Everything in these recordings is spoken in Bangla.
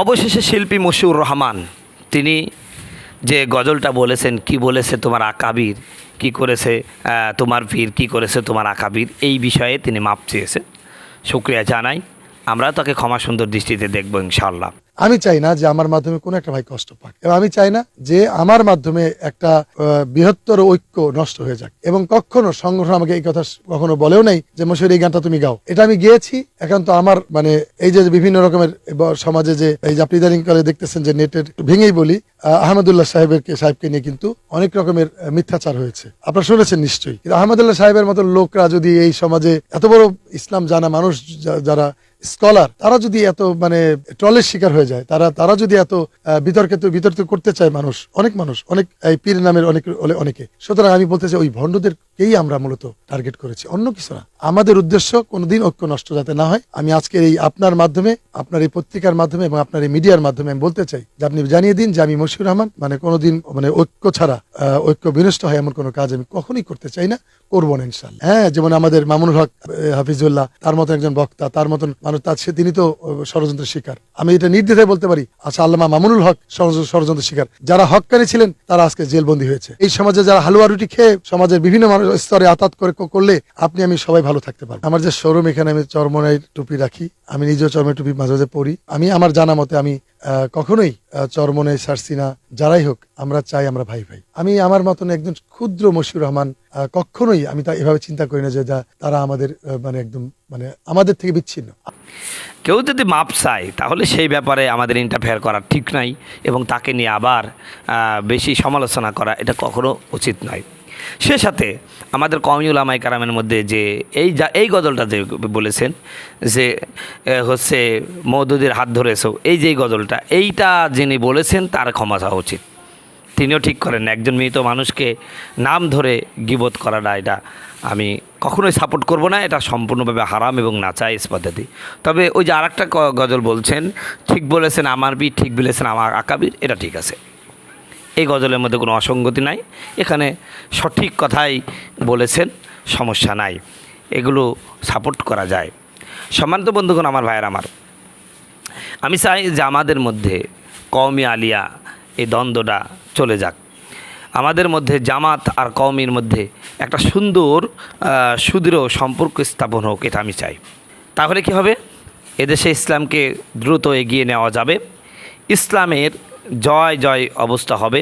অবশেষে শিল্পী মশিউর রহমান, তিনি যে গজলটা বলেছেন, কি বলেছে তোমার আকাবির? কি করেছে তোমার পীর? কি করেছে তোমার আকাবির? এই বিষয়ে তিনি মাপ চেয়েছেন। শুক্রিয়া জানাই। আমরা তাকে ক্ষমা সুন্দর দৃষ্টিতে দেখব ইনশাআল্লাহ। আমি চাই না যে আমার মাধ্যমে কোনো একটা ভাই কষ্ট পাক। এবং আমি চাই না যে আমার মাধ্যমে একটা বৃহত্তর ঐক্য নষ্ট হয়ে যাক। এবং কখনো সংগঠন আমাকে এই কথা কখনো বলেও নাই যে মশিউর এই গানটা তুমি গাও। এটা আমি গিয়েছি। এখন তো আমার মানে এই যে বিভিন্ন রকমের সমাজে যে এই যে আপনি কালে দেখতেছেন যে নেটের ভেঙেই বলি আহ, আহমদুল্লাহ সাহেবের সাহেবকে নিয়ে কিন্তু অনেক রকমের মিথ্যাচার হয়েছে। আপনারা শুনেছেন নিশ্চয়ই। কিন্তু আহমদুল্লাহ সাহেবের মতো লোকরা যদি এই সমাজে এত বড় ইসলাম জানা মানুষ যারা স্কলার, তারা যদি এত মানে ট্রলের শিকার হয়ে যায়, তারা তারা যদি এত বিতর্কিত বিতর্কিত করতে চায় মানুষ, অনেক মানুষ, অনেক, এই পীর নামের অনেক, অনেকে। সুতরাং আমি বলতে চাই, ওই ভণ্ডদেরকেই আমরা মূলত টার্গেট করেছি, অন্য কিছু না। আমাদের উদ্দেশ্য কোনোদিন ঐক্য নষ্ট যাতে না হয়। আমি আজকের এই আপনার মাধ্যমে, আপনার এই পত্রিকার মাধ্যমে এবং আপনার এই মিডিয়ার মাধ্যমে আমি বলতে চাই যে, আপনি জানিয়ে দিন যে, আমি মশিউর রহমান মানে কোনোদিন মানে ঐক্য ছাড়া ঐক্য বিনষ্ট হয় এমন কোনো কাজ আমি কখনোই করতে চাই না, করব না ইনশাল্লাহ হ্যাঁ যেমন আমাদের মামুনুল হক হাফিজুল্লাহ, তার মতন একজন বক্তা, তার মতন মানুষ, তার সে তিনি তো ষড়যন্ত্রের শিকার। আমি এটা নির্দ্বিধায় বলতে পারি আচ্ছা আল্লামা মামুনুল হক ষড়য- ষড়যন্ত্রের শিকার। যারা হককারী ছিলেন, তারা আজকে জেলবন্দী হয়েছে। এই সমাজে যারা হালুয়া রুটি খেয়ে, সমাজের বিভিন্ন মানুষ স্তরে আতাত করে করলে আপনি, আমি সবাই ভালো থাকতে পারব। আমার যে শোরুম, এখানে আমি চরমনায় টুপি রাখি। আমি নিজেও চরমের টুপি মাঝে মাঝে পরি। আমি, আমার জানা মতে আমি কখনোই চরমনে সারসিনা যারাই হোক, আমরা চাই, আমরা ভাই ভাই। আমি আমার মতন একজন ক্ষুদ্র মশিউর রহমান কখনোই আমি তা এভাবে চিন্তা করি না যে যা তারা আমাদের মানে একদম মানে আমাদের থেকে বিচ্ছিন্ন। কেউ যদি মাপ চায়, তাহলে সেই ব্যাপারে আমাদের ইন্টারফেয়ার করা ঠিক নাই এবং তাকে নিয়ে আবার বেশি সমালোচনা করা এটা কখনো উচিত নয়। সে সাথে আমাদের কমিউল আমাই কারামের মধ্যে যে এই যা, এই গজলটা যে বলেছেন, যে হচ্ছে মৌদুদের হাত ধরেছো এই যে গজলটা, এইটা যিনি বলেছেন তার ক্ষমা চাওয়া উচিত। তিনিও ঠিক করেন, একজন মৃত মানুষকে নাম ধরে গিবোধ করাটা এটা আমি কখনোই সাপোর্ট করব না, এটা সম্পূর্ণভাবে হারাম এবং নাচাই পদ্ধতি। তবে ওই যে আরেকটা ক- গজল বলছেন, ঠিক বলেছেন আমার বীর ঠিক বলেছেন আমার আকাবির, এটা ঠিক আছে। এই গজলের মধ্যে কোনো অসঙ্গতি নাই। এখানে সঠিক কথাই বলেছেন, সমস্যা নাই। এগুলো সাপোর্ট করা যায়। সম্মানিত বন্ধুগণ, আমার ভাইয়ের আমার, আমি চাই যে আমাদের মধ্যে কওমি আলিয়া এই দ্বন্দ্বটা চলে যাক। আমাদের মধ্যে জামাত আর কওমির মধ্যে একটা সুন্দর সুদৃঢ় সম্পর্ক স্থাপন হোক, এটা আমি চাই। তাহলে কি হবে? এদেশে ইসলামকে দ্রুত এগিয়ে নেওয়া যাবে। ইসলামের জয় জয় অবস্থা হবে,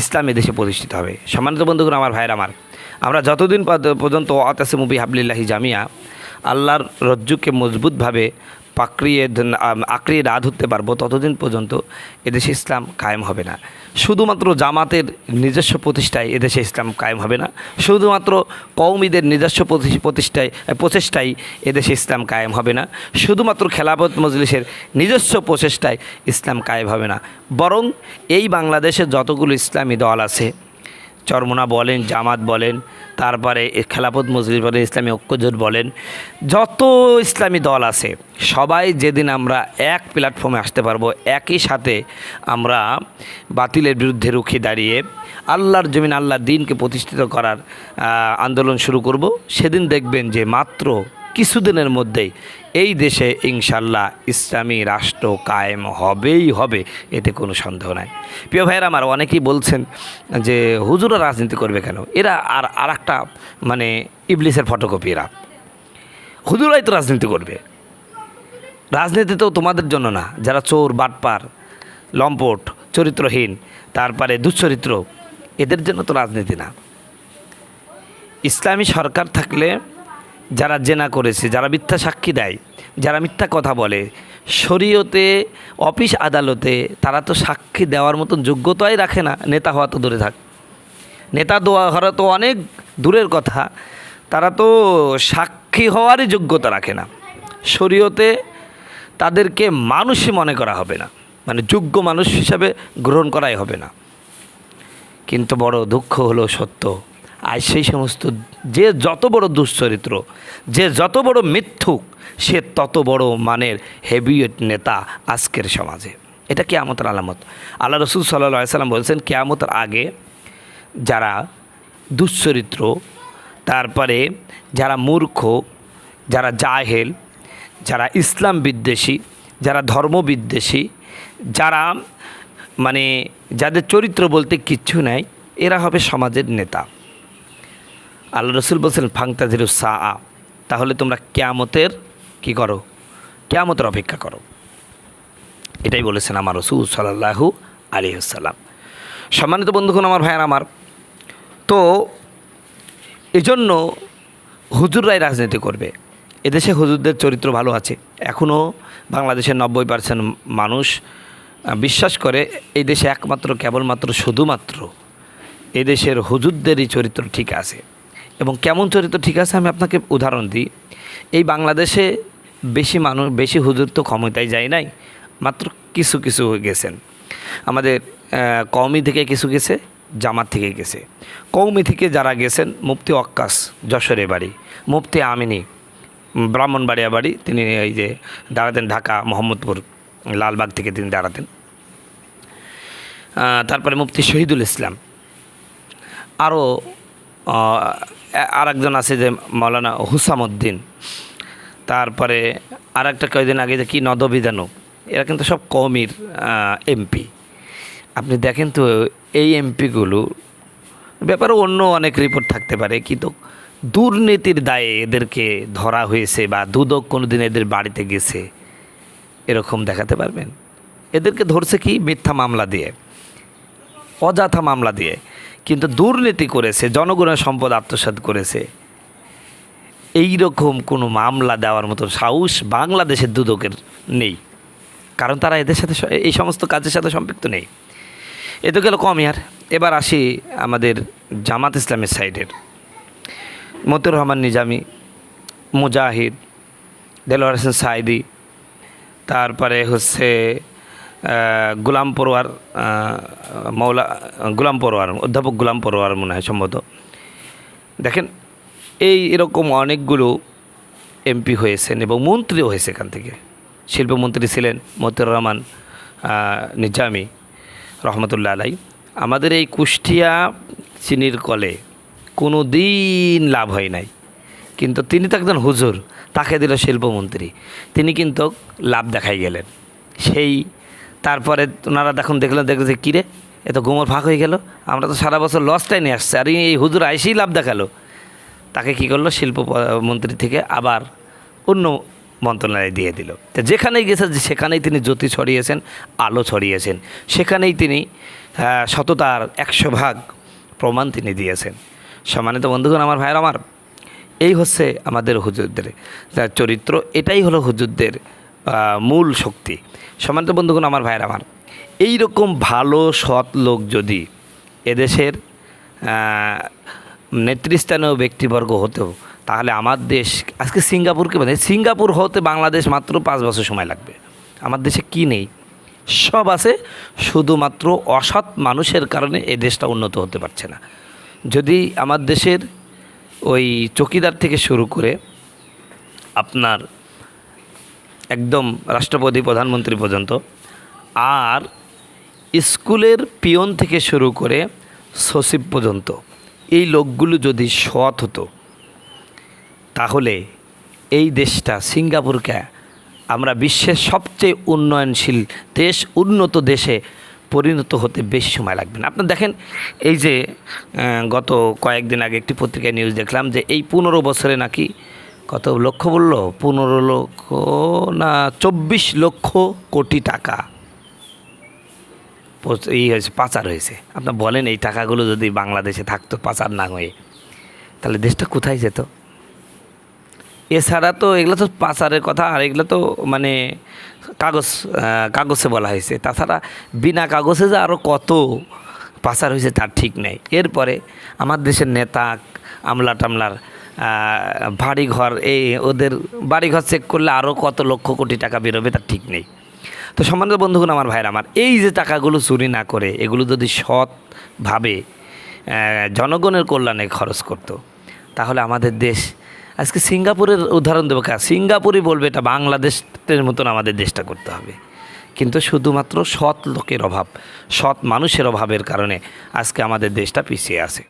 ইসলাম দেশে প্রতিষ্ঠিত হবে। সম্মানিত বন্ধুগুলো আমার ভাইয়ের, আমার, আমরা যতদিন পর্যন্ত অতাসে মুবি হাবলিল্লাহি জামিয়া, আল্লাহর রজ্জুকে মজবুতভাবে পাকড়িয়ে আঁকড়িয়ে না ধরতে পারব ততদিন পর্যন্ত এদেশে ইসলাম কায়েম হবে না। শুধুমাত্র জামাতের নিজস্ব প্রতিষ্ঠায় এদেশে ইসলাম কায়েম হবে না। শুধুমাত্র কৌমিদের নিজস্ব প্রতি- প্রতিষ্ঠায়, প্রচেষ্টায় এদেশে ইসলাম কায়েম হবে না। শুধুমাত্র খেলাফত মজলিসের নিজস্ব প্রচেষ্টায় ইসলাম কায়েম হবে না। বরং এই বাংলাদেশে যতগুলো ইসলামী দল আছে চরমোনা বলেন, জামাত বলেন, তারপরে খেলাফত মজলিস বলেন, ইসলামী ঐক্যজোট বলেন, যত ইসলামী দল আছে, সবাই যেদিন আমরা এক প্ল্যাটফর্মে আসতে পারব, একই সাথে আমরা বাতিলের বিরুদ্ধে রুখে দাঁড়িয়ে আল্লাহর জমিন আল্লাহ দিনকে প্রতিষ্ঠিত করার আন্দোলন শুরু করব। সেদিন দেখবেন যে মাত্র কিছুদিনের মধ্যেই এই দেশে ইনশাল্লাহ ইসলামী রাষ্ট্র কায়েম হবেই হবে, এতে কোনো সন্দেহ নাই। প্রিয় ভাইয়েরা আমার অনেকেই বলছেন যে হুজুরা রাজনীতি করবে কেন? এরা আর আর একটা মানে ইবলিসের ফটোকপি এরা। হুজুরাই তো রাজনীতি করবে। রাজনীতি তো তোমাদের জন্য না। যারা চোর, বাটপার, লম্পট, চরিত্রহীন, তারপরে দুশ্চরিত্র, এদের জন্য তো রাজনীতি না। ইসলামী সরকার থাকলে যারা জেনা করেছে, যারা মিথ্যা সাক্ষী দেয়, যারা মিথ্যা কথা বলে, শরীয়তে, অফিস আদালতে তারা তো সাক্ষী দেওয়ার মতন যোগ্যতাই রাখে না, নেতা হওয়া তো দূরে থাক। নেতা দেওয়া, হওয়া তো অনেক দূরের কথা, তারা তো সাক্ষী হওয়ারই যোগ্যতা রাখে না। শরীয়তে তাদেরকে মানুষই মনে করা হবে না মানে যোগ্য মানুষ হিসাবে গ্রহণ করাই হবে না। কিন্তু বড় দুঃখ হলো সত্য আর সেই সমস্ত যে যত বড় দুশ্চরিত্র, যে যত বড় মিথ্যুক, সে তত বড় মানের হেভিয়েট নেতা আজকের সমাজে। এটা কেয়ামতের আলামত। আল্লাহ রসুল সাল্লাহ সাল্লাম বলছেন, কেয়ামতের আগে যারা দুশ্চরিত্র, তারপরে যারা মূর্খ, যারা জাহেল, যারা ইসলাম বিদ্বেষী, যারা ধর্মবিদ্বেষী যারা মানে যাদের চরিত্র বলতে কিচ্ছু নাই, এরা হবে সমাজের নেতা। আল্লাহ রসুল বলছেন ফাংতাজিরু সা আ তাহলে তোমরা কেয়ামতের কি করো? কেয়ামতের অপেক্ষা করো। এটাই বলেছেন আমার রসুল সাল্লাহু আলী আসসালাম সম্মানিত বন্ধুগণ, আমার ভাইয়ার, আমার। তো এজন্য হুজুররাই রাজনীতি করবে। এদেশে হুজুরদের চরিত্র ভালো আছে। এখনও বাংলাদেশের নব্বই পার্সেন্ট মানুষ বিশ্বাস করে এই দেশে একমাত্র, কেবলমাত্র, শুধুমাত্র এদেশের হুজুরদেরই চরিত্র ঠিক আছে। এবং কেমন চরিত্র ঠিক আছে, আমি আপনাকে উদাহরণ দিই। এই বাংলাদেশে বেশি মানুষ, বেশি হুজুর তো ক্ষমতায় যায় নাই, মাত্র কিছু কিছু গেছেন। আমাদের কওমি থেকে কিছু গেছে, জামাত থেকে গেছে। কৌমি থেকে যারা গেছেন, মুফতি অক্কাস যশোরে বাড়ি, মুফতি আমিনী ব্রাহ্মণবাড়িয়া বাড়ি, তিনি এই যে দাঁড়াতেন ঢাকা, মোহাম্মদপুর, লালবাগ থেকে তিনি দাঁড়াতেন। তারপরে মুফতি শহীদুল ইসলাম। আরও আর একজন আছে যে মৌলানা হুসামুদ্দিন তারপরে আর একটা কয়েকদিন আগে যে কি নদবিদানু, এরা কিন্তু সব কমির এমপি আপনি দেখেন তো, এই এমপিগুলো ব্যাপারে অন্য অনেক রিপোর্ট থাকতে পারে, কিন্তু দুর্নীতির দায়ে এদেরকে ধরা হয়েছে বা দুদক কোনো দিন এদের বাড়িতে গেছে, এরকম দেখাতে পারবেন। এদেরকে ধরছে কি মিথ্যা মামলা দিয়ে, অযথা মামলা দিয়ে। কিন্তু দুর্নীতি করেছে, জনগণের সম্পদ আত্মসাৎ করেছে। এই রকম কোনো মামলা দেওয়ার মতো সাহস বাংলাদেশের দুদকের নেই। কারণ তারা এদের সাথে এই সমস্ত কাজের সাথে সম্পৃক্ত নেই। এ তো গেল কম ইয়ার। এবার আসি আমাদের জামাত ইসলামের সাইডের। মতিউর রহমান নিজামি, মুজাহিদ, দেলোয়ার হোসেন সাইদি তারপরে হচ্ছে গুলাম পরোয়ার মৌলা গুলাম পরোয়ার, অধ্যাপক গুলাম পরোয়ার মনে হয় সম্ভবত। দেখেন, এই এরকম অনেকগুলো এমপি হয়েছেন এবং মন্ত্রীও হয়েছে এখান থেকে। শিল্পমন্ত্রী ছিলেন মতিউর রহমান নিজামি, রহমতুল্লাহ আলাই। আমাদের এই কুষ্টিয়া চিনির কলে কোনো দিন লাভ হয় নাই। কিন্তু তিনি তো একজন হুজুর, তাকে দিল শিল্পমন্ত্রী। তিনি কিন্তু লাভ দেখাই গেলেন। সেই তারপরে ওনারা দেখুন দেখলেন দেখল যে কিরে এ তো গোমর ফাঁক হয়ে গেল। আমরা তো সারা বছর লসটাই নিয়ে আসছে। আর এই হুজুর আইসেই লাভ দেখাল। তাকে কি করল? শিল্প মন্ত্রী থেকে আবার অন্য মন্ত্রণালয়ে দিয়ে দিল। তো যেখানেই গেছে যে সেখানেই তিনি জ্যোতি ছড়িয়েছেন আলো ছড়িয়েছেন। সেখানেই তিনি আহ, সততার একশো ভাগ প্রমাণ তিনি দিয়েছেন। সম্মানিত বন্ধুগণ আমার ভাইয়ের আমার এই হচ্ছে আমাদের হুজুরদের চরিত্র। এটাই হলো হুজুরদের মূল শক্তি। সম্মানিত বন্ধুগণ, আমার ভাইয়ের আমার। এই রকম ভালো, সৎ লোক যদি এদেশের নেতৃস্থানীয় ব্যক্তিবর্গ হতেও, তাহলে আমার দেশ, আজকে সিঙ্গাপুরকে বলে, সিঙ্গাপুর হতে বাংলাদেশ মাত্র পাঁচ বছর সময় লাগবে। আমার দেশে কি নেই? সব আছে, শুধুমাত্র অসৎ মানুষের কারণে এ দেশটা উন্নত হতে পারছে না। যদি আমার দেশের ওই চকিদার থেকে শুরু করে আপনার একদম রাষ্ট্রপতি, প্রধানমন্ত্রী পর্যন্ত। আর স্কুলের পিয়ন থেকে শুরু করে সচিব পর্যন্ত এই লোকগুলো যদি সৎ হতো, তাহলে এই দেশটা, সিঙ্গাপুরকে আমরা বিশ্বের সবচেয়ে উন্নয়নশীল দেশ, উন্নত দেশে পরিণত হতে বেশি সময় লাগবে না। আপনার দেখেন, এই যে গত কয়েকদিন আগে একটি পত্রিকায় নিউজ দেখলাম যে এই পনেরো বছরে নাকি কত লক্ষ বলল? পনেরো লক্ষ, না চব্বিশ লক্ষ কোটি টাকা। এই হয়েছে, পাচার হয়েছে। আপনার বলেন এই টাকাগুলো যদি বাংলাদেশে থাকতো, পাচার না হয়ে, তাহলে দেশটা কোথায় যেত? এছাড়া তো এগুলো তো পাচারের কথা, আর এগুলো তো মানে কাগজ কাগজে বলা হয়েছে। তাছাড়া বিনা কাগজে যে আরও কত পাচার হয়েছে তার ঠিক নেই। এরপরে আমার দেশের নেতা আমলা টামলার বাড়ি ঘর এই ওদের বাড়ি ঘর চেক করলে আরও কত লক্ষ কোটি টাকা বেরোবে তার ঠিক নেই। তো সম্মানিত বন্ধুগণ, আমার ভাইরা আমার এই যে টাকাগুলো চুরি না করে, এগুলো যদি সৎভাবে জনগণের কল্যাণে খরচ করতো, তাহলে আমাদের দেশ, আজকে সিঙ্গাপুরের উদাহরণ দেবো কা, সিঙ্গাপুরই বলবে এটা বাংলাদেশের মতন আমাদের দেশটা করতে হবে। কিন্তু শুধুমাত্র সৎ লোকের অভাব, সৎ মানুষের অভাবের কারণে আজকে আমাদের দেশটা পিছিয়ে আছে।